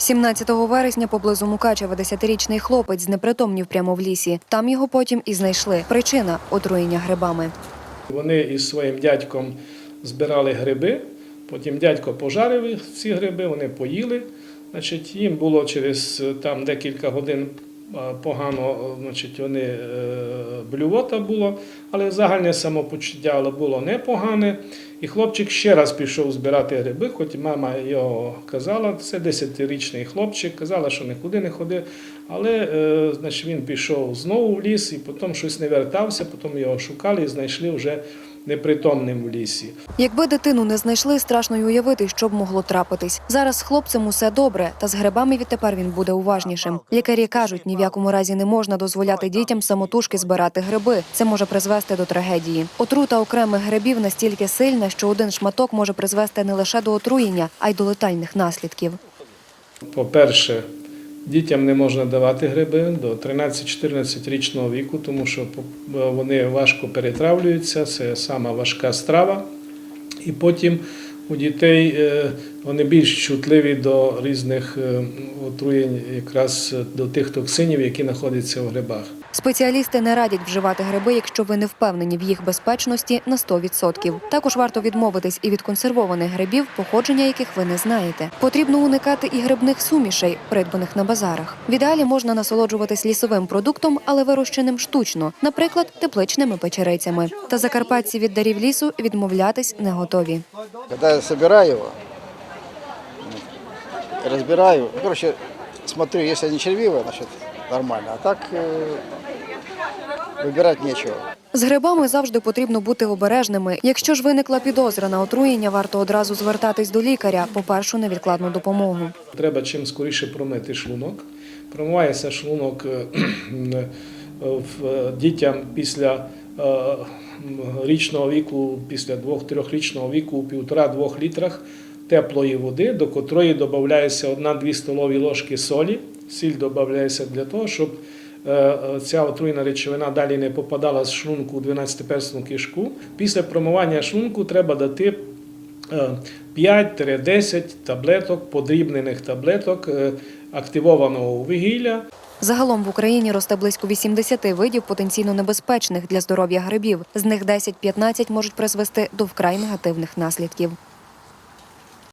17 вересня поблизу Мукачева 10-річний хлопець знепритомнів прямо в лісі. Там його потім і знайшли. Причина отруєння грибами. Вони із своїм дядьком збирали гриби, потім дядько пожарив ці гриби, вони поїли. Значить, їм було через е, там декілька годин е, погано, е, значить, вони, блювота було, але загальне самопочуття було непогане. І хлопчик ще раз пішов збирати гриби, хоч мама його казала, це 10-річний хлопчик, казала, що нікуди не ходив. Але е, значить, він пішов знову в ліс і потім щось не вертався, потім його шукали і знайшли вже непритомним в лісі. Якби дитину не знайшли, страшно й уявити, що б могло трапитись. Зараз з хлопцем усе добре, та з грибами відтепер він буде уважнішим. Лікарі кажуть, ні в якому разі не можна дозволяти дітям самотужки збирати гриби. Це може призвести до трагедії. Отрута окремих грибів настільки сильна, що один шматок може призвести не лише до отруєння, а й до летальних наслідків. По-перше, дітям не можна давати гриби до 13-14 річного віку, тому що вони важко перетравлюються, це сама важка страва. І потім у дітей е, вони більш чутливі до різних е, отруєнь, якраз до тих токсинів, які знаходяться в грибах. Спеціалісти не радять вживати гриби, якщо ви не впевнені в їх безпечності на 100%. Також варто відмовитись і від консервованих грибів, походження яких ви не знаєте. Потрібно уникати і грибних сумішей, придбаних на базарах. В ідеалі можна насолоджуватись лісовим продуктом, але вирощеним штучно, наприклад, тепличними печерицями. Та закарпатці від дарів лісу відмовлятись не готові. Когда я разбираю, ну, короче, смотрю, если не червивое, значит нормально, а так э, выбирать нечего. З грибами завжди потрібно бути обережними. Якщо ж виникла підозра на отруєння, варто одразу звертатись до лікаря по першу невідкладну допомогу. Треба чим скоріше промити шлунок. Промивається шлунок е, е, в е, дітям після е, річного віку, після 2-3 річного віку у 1,5-2 літрах теплої води, до котрої додається 1-2 столові ложки солі. Сіль додається для того, щоб е, е, ця отруєна речовина далі не попадала з шлунку у 12-персну кишку. Після промивання шлунку треба дати е, 5-10 таблеток, подрібнених таблеток е, активованого вугілля. Загалом в Україні росте близько 80 видів потенційно небезпечних для здоров'я грибів. З них 10-15 можуть призвести до вкрай негативних наслідків.